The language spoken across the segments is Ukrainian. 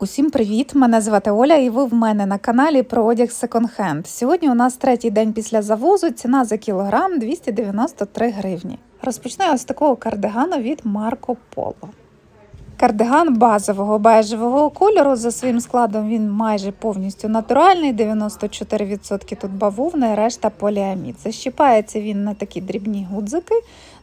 Усім привіт! Мене звати Оля, і ви в мене на каналі про одяг секонд-хенд. Сьогодні у нас третій день після завозу. Ціна за кілограм 293 гривні. Розпочну я ось такого кардигану від Марко Поло. Кардиган базового бежевого кольору. За своїм складом він майже повністю натуральний, 94% тут бавовни, решта поліамід. Защіпається він на такі дрібні гудзики.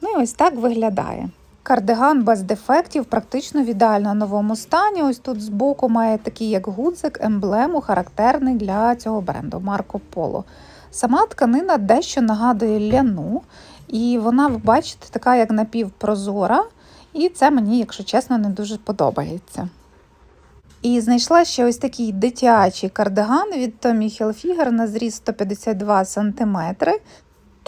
Ну і ось так виглядає. Кардиган без дефектів, практично в ідеально новому стані. Ось тут збоку має такий як гудзик, емблему, характерний для цього бренду Марко Поло. Сама тканина дещо нагадує ляну, і вона, ви бачите, така як напівпрозора. І це мені, якщо чесно, не дуже подобається. І знайшла ще ось такий дитячий кардиган від Tommy Hilfiger на зріз 152 см.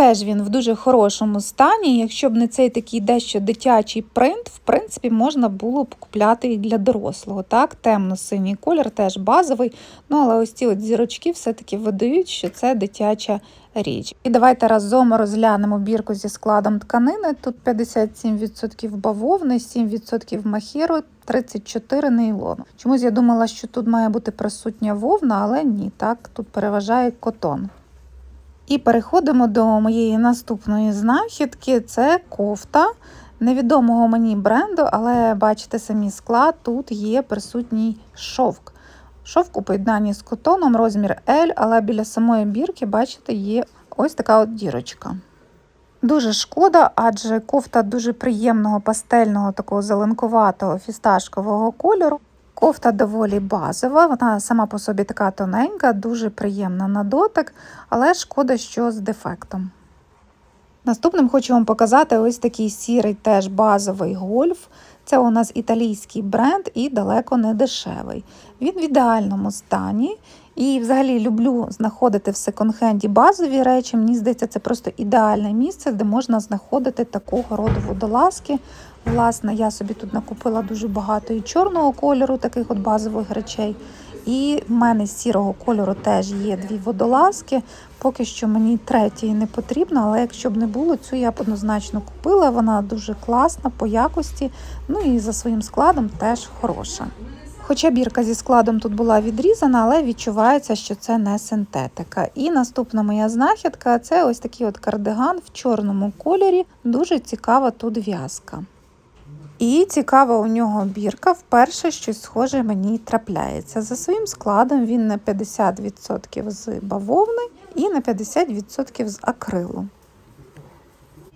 Теж він в дуже хорошому стані. Якщо б не цей такий дещо дитячий принт, в принципі, можна було б купляти і для дорослого. Так, темно-синій колір, теж базовий. Ну, але ось ці от зірочки все-таки видають, що це дитяча річ. І давайте разом розглянемо бірку зі складом тканини. Тут 57% бавовни, 7% махіру, 34 нейлону. Чомусь я думала, що тут має бути присутня вовна, але ні, так, тут переважає котон. І переходимо до моєї наступної знахідки. Це кофта невідомого мені бренду, але бачите самі склад, тут є присутній шовк. Шовк у поєднанні з котоном, розмір L, але біля самої бірки, бачите, є ось така от дірочка. Дуже шкода, адже кофта дуже приємного пастельного, такого зеленкуватого фісташкового кольору. Кофта доволі базова, вона сама по собі така тоненька, дуже приємна на дотик, але шкода, що з дефектом. Наступним хочу вам показати ось такий сірий теж базовий гольф. Це у нас італійський бренд і далеко не дешевий. Він в ідеальному стані. І взагалі люблю знаходити в секонд-хенді базові речі. Мені здається, це просто ідеальне місце, де можна знаходити такого роду водолазки. Власне, я собі тут накупила дуже багато і чорного кольору, таких от базових речей. І в мене з сірого кольору теж є дві водолазки. Поки що мені третьої не потрібно, але якщо б не було, цю я б однозначно купила. Вона дуже класна по якості, ну і за своїм складом теж хороша. Хоча бірка зі складом тут була відрізана, але відчувається, що це не синтетика. І наступна моя знахідка це ось такий от кардиган в чорному кольорі. Дуже цікава тут в'язка. І цікава у нього бірка, вперше щось схоже мені трапляється. За своїм складом він на 50% з бавовни і на 50% з акрилу.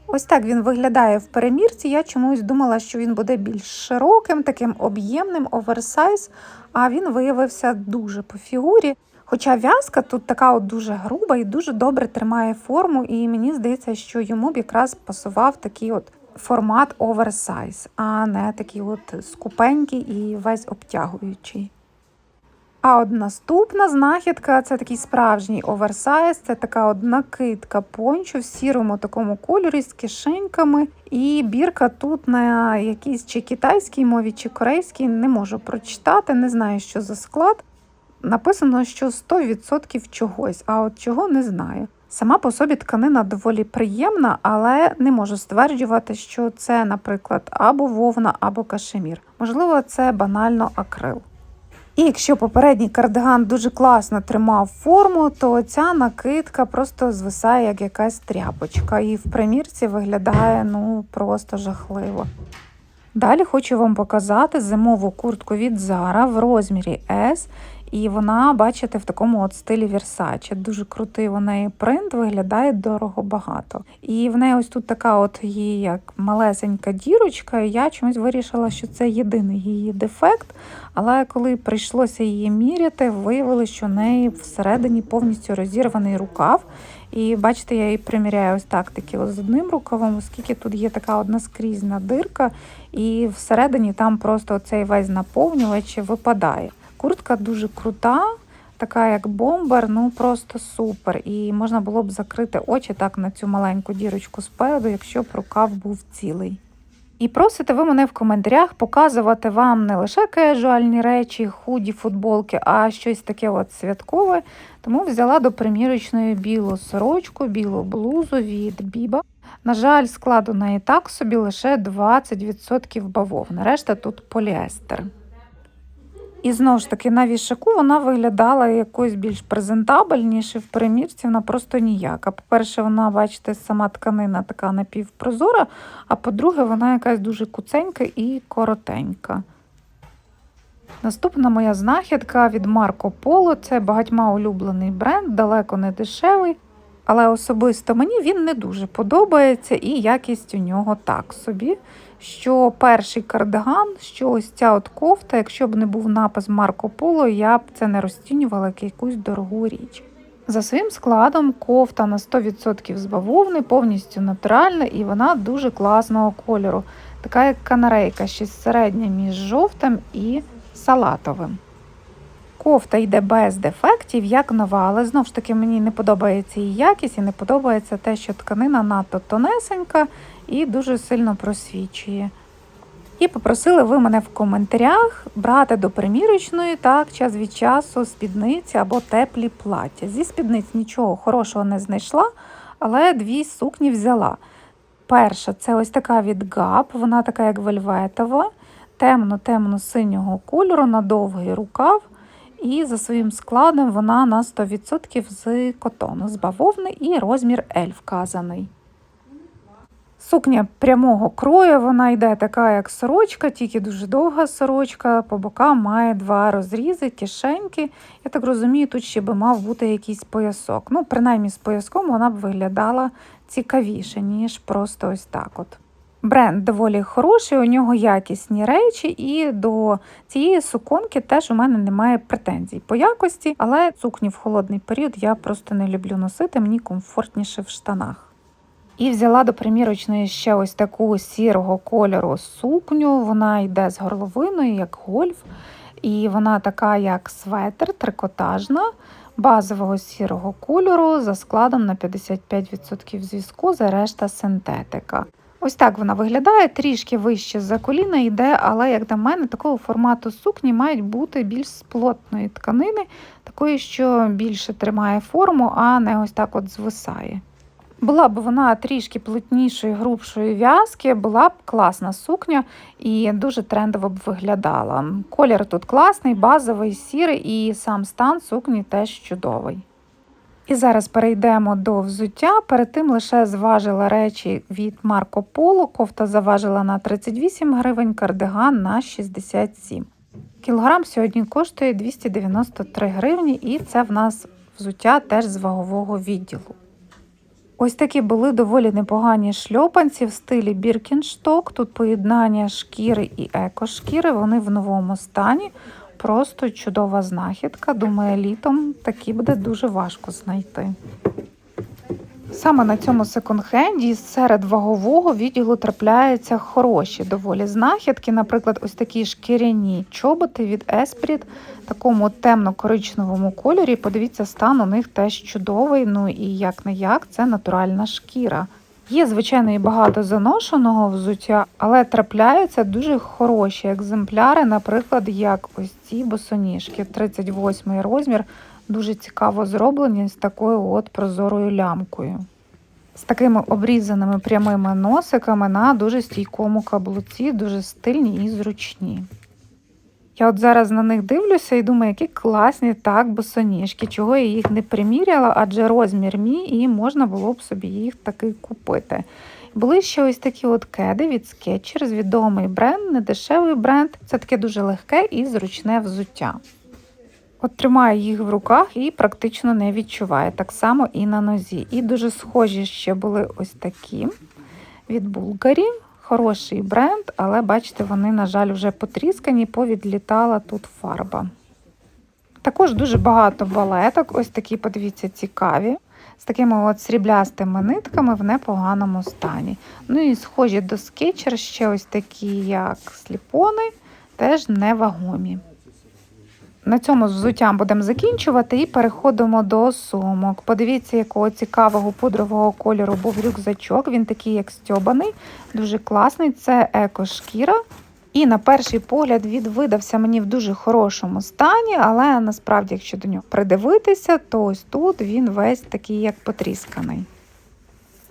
Ось так він виглядає в перемірці. Я чомусь думала, що він буде більш широким, таким об'ємним, оверсайз, а він виявився дуже по фігурі. Хоча в'язка тут така от дуже груба і дуже добре тримає форму, і мені здається, що йому б якраз пасував такий от формат оверсайз, а не такий от скупенький і весь обтягуючий. А от наступна знахідка це такий справжній оверсайз, це така от накидка пончо в сірому такому кольорі з кишеньками. І бірка тут на якійсь чи китайській мові, чи корейській, не можу прочитати, не знаю, що за склад. Написано, що 100% чогось, а от чого не знаю. Сама по собі тканина доволі приємна, але не можу стверджувати, що це, наприклад, або вовна, або кашемір. Можливо, це банально акрил. І якщо попередній кардиган дуже класно тримав форму, то ця накидка просто звисає як якась тряпочка, і в примірці виглядає ну просто жахливо. Далі хочу вам показати зимову куртку від Zara в розмірі S. І вона, бачите, в такому от стилі Versace. Дуже крутий у неї принт, виглядає дорого багато. І в неї ось тут така от її як малесенька дірочка. Я чомусь вирішила, що це єдиний її дефект. Але коли прийшлося її міряти, виявилося, що в неї всередині повністю розірваний рукав. І бачите, я її приміряю ось так таки з одним рукавом, оскільки тут є така одна скрізна дирка, і всередині там просто цей весь наповнювач випадає. Куртка дуже крута, така як бомбер, ну просто супер. І можна було б закрити очі так на цю маленьку дірочку спереду, якщо б рукав був цілий. І просите ви мене в коментарях показувати вам не лише кежуальні речі, худі, футболки, а щось таке от святкове. Тому взяла до примірочної білу сорочку, білу блузу від Біба. На жаль, складу неї так собі лише 20% бавовни, решта тут поліестер. І знову ж таки, на вішаку вона виглядала якось більш презентабельніше. В примірці вона просто ніяка. По-перше, вона, бачите, сама тканина така напівпрозора, а по-друге, вона якась дуже куценька і коротенька. Наступна моя знахідка від Марко Поло. Це багатьма улюблений бренд, далеко не дешевий. Але особисто мені він не дуже подобається, і якість у нього так собі. Що перший кардиган, що ось ця от кофта, якщо б не був напис Марко Поло, я б це не розцінювала як якусь дорогу річ. За своїм складом кофта на 100% з бавовни, повністю натуральна і вона дуже класного кольору. Така як канарейка, щось середнє між жовтим і салатовим. Кофта йде без дефектів, як нова, але знову ж таки мені не подобається її якість і не подобається те, що тканина надто тонесенька і дуже сильно просвічує. І попросили ви мене в коментарях брати до примірочної так час від часу спідниці або теплі плаття. Зі спідниць нічого хорошого не знайшла, але дві сукні взяла. Перша це ось така від Gap, вона така як вельветова, темно-темно-синього кольору на довгий рукав. І за своїм складом вона на 100% з котону, з бавовни і розмір L вказаний. Сукня прямого крою, вона йде така, як сорочка, тільки дуже довга сорочка. По бокам має два розрізи, кишеньки. Я так розумію, тут ще би мав бути якийсь поясок. Ну, принаймні з пояском вона б виглядала цікавіше, ніж просто ось так. от. Бренд доволі хороший, у нього якісні речі, і до цієї суконки теж у мене немає претензій по якості, але сукні в холодний період я просто не люблю носити, мені комфортніше в штанах. І взяла до примірочної ще ось таку сірого кольору сукню. Вона йде з горловиною, як гольф, і вона така, як светр, трикотажна, базового сірого кольору за складом на 55% зв'язку, за решта синтетика. Ось так вона виглядає, трішки вище за коліна йде, але, як на мене, такого формату сукні мають бути більш з плотної тканини, такої, що більше тримає форму, а не ось так от звисає. Була б вона трішки плотнішої, грубшої в'язки, була б класна сукня і дуже трендово б виглядала. Колір тут класний, базовий, сірий, і сам стан сукні теж чудовий. І зараз перейдемо до взуття. Перед тим лише зважила речі від Марко Поло. Кофта заважила на 38 гривень, кардиган на 67. Кілограм сьогодні коштує 293 гривні, і це в нас взуття теж з вагового відділу. Ось такі були доволі непогані шльопанці в стилі Біркіншток. Тут поєднання шкіри і екошкіри, вони в новому стані. Просто чудова знахідка. Думаю, літом такі буде дуже важко знайти. Саме на цьому секонд-хенді серед вагового відділу трапляються хороші доволі знахідки. Наприклад, ось такі шкіряні чоботи від Esprit, такому темно-коричневому кольорі. Подивіться, стан у них теж чудовий. Ну і як не як, це натуральна шкіра. Є, звичайно, і багато заношеного взуття, але трапляються дуже хороші екземпляри, наприклад, як ось ці босоніжки, 38 розмір, дуже цікаво зроблені з такою от прозорою лямкою. З такими обрізаними прямими носиками на дуже стійкому каблуці, дуже стильні і зручні. Я от зараз на них дивлюся і думаю, які класні так босоніжки, чого я їх не приміряла, адже розмір мій, і можна було б собі їх таки купити. Були ще ось такі от кеди від Skechers, відомий бренд, недешевий бренд. Це таке дуже легке і зручне взуття. От тримаю їх в руках і практично не відчуваю. Так само і на нозі. І дуже схожі ще були ось такі від Булгарі. Хороший бренд, але бачите, вони, на жаль, вже потріскані, повідлітала тут фарба. Також дуже багато балеток, ось такі, подивіться, цікаві, з такими от сріблястими нитками в непоганому стані. Ну і схожі до скетчер, ще ось такі, як сліпони, теж невагомі. На цьому з взуттям будемо закінчувати і переходимо до сумок. Подивіться, якого цікавого пудрового кольору був рюкзачок. Він такий, як стьобаний, дуже класний. Це екошкіра. І на перший погляд він видався мені в дуже хорошому стані, але насправді, якщо до нього придивитися, то ось тут він весь такий, як потрісканий.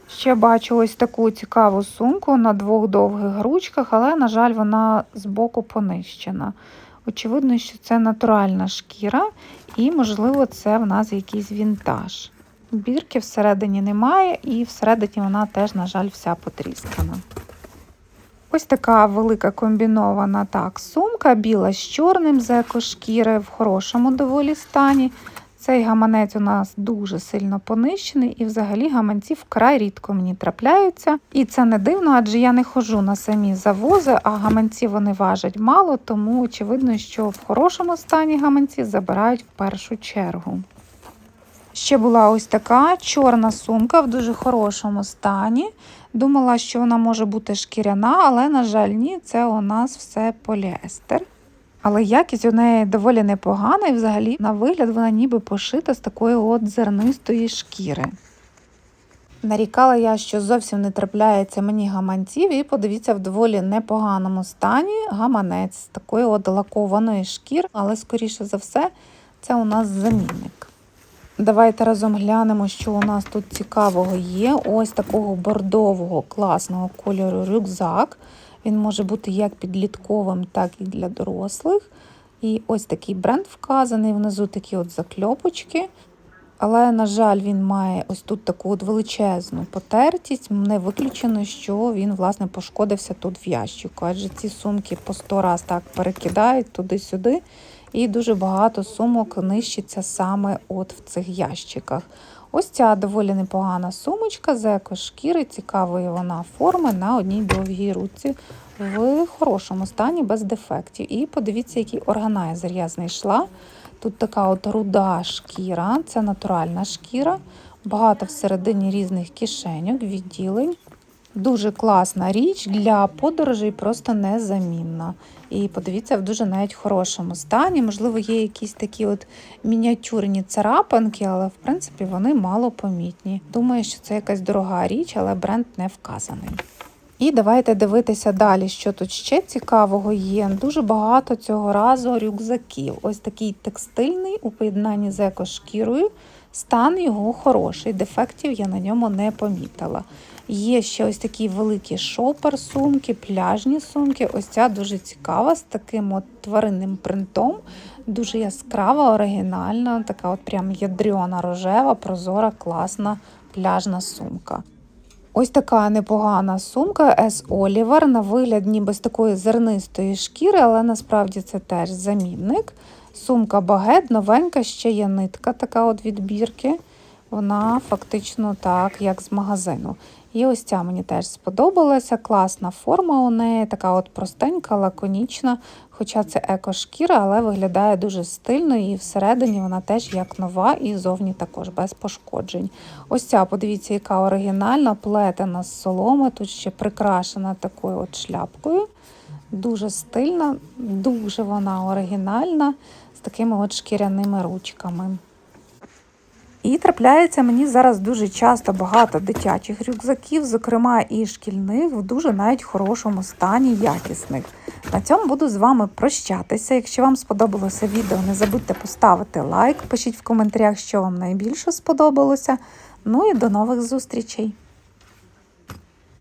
Ще бачу ось таку цікаву сумку на двох довгих ручках, але, на жаль, вона збоку понищена. Очевидно, що це натуральна шкіра, і, можливо, це в нас якийсь вінтаж. Бірки всередині немає, і всередині вона теж, на жаль, вся потріскана. Ось така велика комбінована так, сумка, біла з чорним з екошкіри в хорошому доволі стані. Цей гаманець у нас дуже сильно понищений, і взагалі гаманці вкрай рідко мені трапляються. І це не дивно, адже я не ходжу на самі завози, а гаманці вони важать мало, тому очевидно, що в хорошому стані гаманці забирають в першу чергу. Ще була ось така чорна сумка в дуже хорошому стані. Думала, що вона може бути шкіряна, але, на жаль, ні, це у нас все поліестер. Але якість у неї доволі непогана, і взагалі, на вигляд, вона ніби пошита з такої от зернистої шкіри. Нарікала я, що зовсім не трапляється мені гаманців, і подивіться, в доволі непоганому стані гаманець з такої от лакованої шкіри, але, скоріше за все, це у нас замінник. Давайте разом глянемо, що у нас тут цікавого є. Ось такого бордового класного кольору рюкзак. Він може бути як підлітковим, так і для дорослих. І ось такий бренд вказаний, внизу такі от закльопочки. Але, на жаль, він має ось тут таку от величезну потертість. Не виключено, що він, власне, пошкодився тут в ящику. Адже ці сумки по 100 раз так перекидають туди-сюди. І дуже багато сумок нищиться саме от в цих ящиках. Ось ця доволі непогана сумочка з екошкіри, цікавої вона форми на одній довгій руці в хорошому стані, без дефектів. І подивіться, який органайзер я знайшла. Тут така от руда шкіра, це натуральна шкіра, багато всередині різних кишеньок, відділень. Дуже класна річ для подорожей, просто незамінна. І подивіться, в дуже навіть хорошому стані. Можливо, є якісь такі от мініатюрні царапинки, але в принципі вони мало помітні. Думаю, що це якась дорога річ, але бренд не вказаний. І давайте дивитися далі, що тут ще цікавого є. Дуже багато цього разу рюкзаків. Ось такий текстильний у поєднанні з екошкірою. Стан його хороший, дефектів я на ньому не помітила. Є ще ось такі великі шопер сумки, пляжні сумки. Ось ця дуже цікава з таким от тваринним принтом. Дуже яскрава, оригінальна, така от прям ядрена рожева, прозора, класна пляжна сумка. Ось така непогана сумка S Oliver, на вигляд ніби з такої зернистої шкіри, але насправді це теж замінник. Сумка багет, новенька, ще є нитка така от відбірки. Вона фактично так, як з магазину. І ось ця мені теж сподобалася. Класна форма у неї, така от простенька, лаконічна. Хоча це екошкіра, але виглядає дуже стильно, і всередині вона теж як нова, і зовні також без пошкоджень. Ось ця, подивіться, яка оригінальна, плетена з соломи, тут ще прикрашена такою от шляпкою. Дуже стильна, дуже вона оригінальна, з такими от шкіряними ручками. І трапляється мені зараз дуже часто багато дитячих рюкзаків, зокрема і шкільних, в дуже навіть хорошому стані, якісних. На цьому буду з вами прощатися. Якщо вам сподобалося відео, не забудьте поставити лайк, пишіть в коментарях, що вам найбільше сподобалося. Ну і до нових зустрічей!